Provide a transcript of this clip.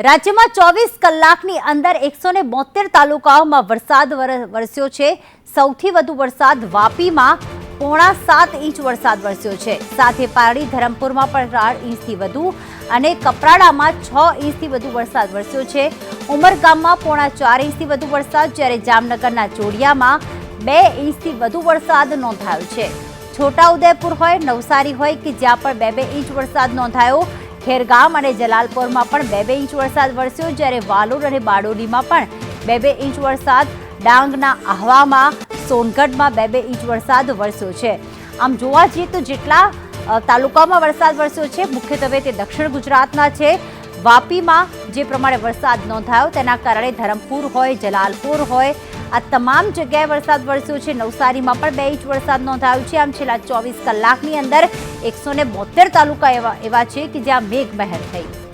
રાજ્યમાં ચોવીસ કલાકની અંદર એકસો ને બોતેર તાલુકાઓમાં વરસાદ વર- વરસ્યો છે. સૌથી વધુ વરસાદ વાપીમાં પોણા સાત ઇંચ વરસાદ વરસ્યો છે. સાથે પારડી, ધરમપુરમાં પણ ચાર ઇંચથી વધુ અને કપરાડામાં છ ઇંચથી વધુ વરસાદ વરસ્યો છે. ઉમરગામમાં પોણા ચાર ઇંચથી વધુ વરસાદ, જ્યારે જામનગરના ચોડિયામાં બે ઇંચથી વધુ વરસાદ નોંધાયો છે. છોટાઉદેપુર હોય, નવસારી હોય કે જ્યાં પણ બે બે ઇંચ વરસાદ નોંધાયો ખેરગામ અને જલાલપોરમાં પણ બે બે ઇંચ વરસાદ વરસ્યો જ્યારે વાલોડ અને બારડોલીમાં પણ બે બે ઇંચ વરસાદ. ડાંગના આહવામાં સોનગઢમાં બે બે ઇંચ વરસાદ વરસ્યો છે. આમ જોવા જઈએ તો જેટલા તાલુકામાં વરસાદ વરસ્યો છે, મુખ્યત્વે તે દક્ષિણ ગુજરાતના છે. વાપીમાં જે પ્રમાણે વરસાદ નોંધાયો તેના કારણે ધરમપુર હોય, જલાલપુર હોય આ તમામ જગ્યાએ વરસાદ વરસ્યો છે. નવસારીમાં પણ બે ઇંચ વરસાદ નોંધાયો છે. આમ છેલ્લા ચોવીસ કલાકની અંદર એકસો ને બોતેર તાલુકા એવા એવા છે કે જ્યાં મેઘમહેર થઈ.